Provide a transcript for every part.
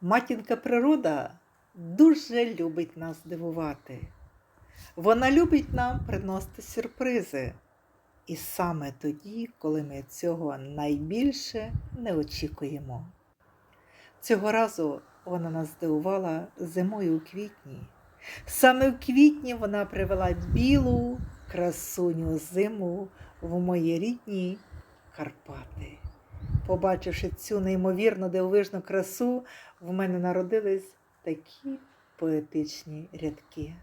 Матінка природа дуже любить нас дивувати. Вона любить нам приносити сюрпризи. І саме тоді, коли ми цього найбільше не очікуємо. Цього разу вона нас здивувала зимою у квітні. Саме в квітні вона привела білу красуню зиму в мої рідні Карпати. Побачивши цю неймовірно дивовижну красу, в мене народились такі поетичні рядки.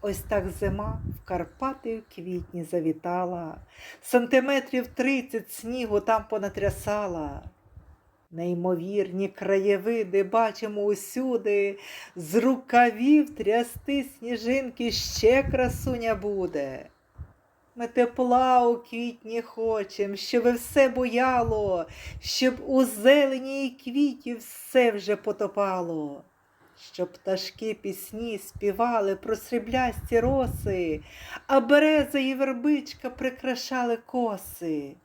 Ось так зима в Карпати в квітні завітала, сантиметрів тридцять снігу там понатрясала. Неймовірні краєвиди бачимо усюди, з рукавів трясти сніжинки ще красуня буде. Ми тепла у квітні хочем, щоб все бояло, щоб у зелені й квітів все вже потопало, щоб пташки пісні співали про сріблясті роси, а береза і вербичка прикрашали коси.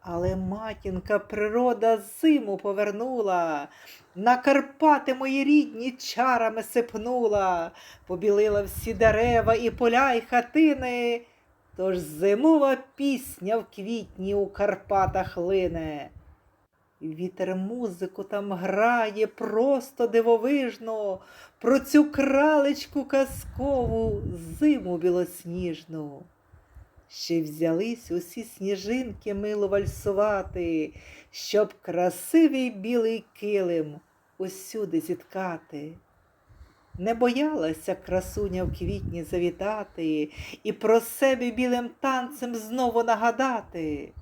Але матінка природа зиму повернула, на Карпати мої рідні чарами сипнула, побілила всі дерева і поля, і хатини. Тож зимова пісня в квітні у Карпатах лине. Вітер музику там грає просто дивовижно про цю кралечку казкову зиму білосніжну. Ще взялись усі сніжинки мило вальсувати, щоб красивий білий килим усюди зіткати. Не боялася красуня в квітні завітати і про себе білим танцем знову нагадати,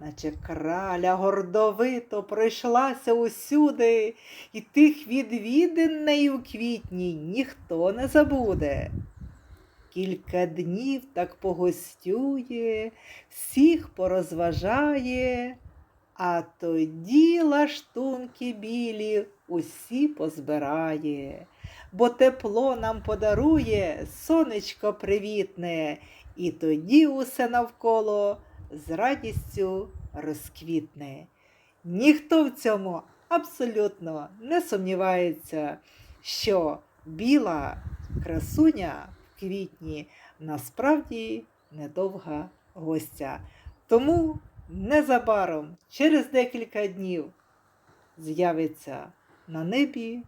наче краля гордовито пройшлася усюди, і тих відвідин нею в квітні ніхто не забуде. Кілька днів так погостює, всіх порозважає, а тоді лаштунки білі усі позбирає, бо тепло нам подарує сонечко привітне, і тоді усе навколо з радістю розквітне. Ніхто в цьому абсолютно не сумнівається, що біла красуня в квітні насправді недовга гостя. Тому незабаром, через декілька днів, з'явиться на небі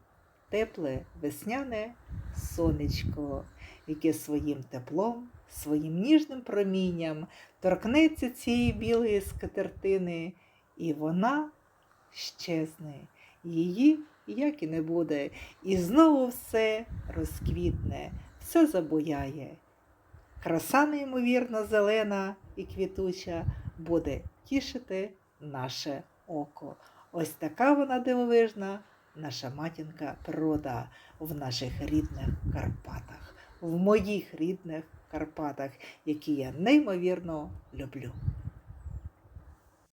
тепле весняне сонечко, яке своїм теплом, своїм ніжним промінням торкнеться цієї білої скатертини, і вона щезне. Її як і не буде, і знову все розквітне, все забуяє. Краса неймовірно зелена і квітуча буде тішити наше око. Ось така вона дивовижна, наша матінка природа в наших рідних Карпатах, в моїх рідних Карпатах, які я неймовірно люблю.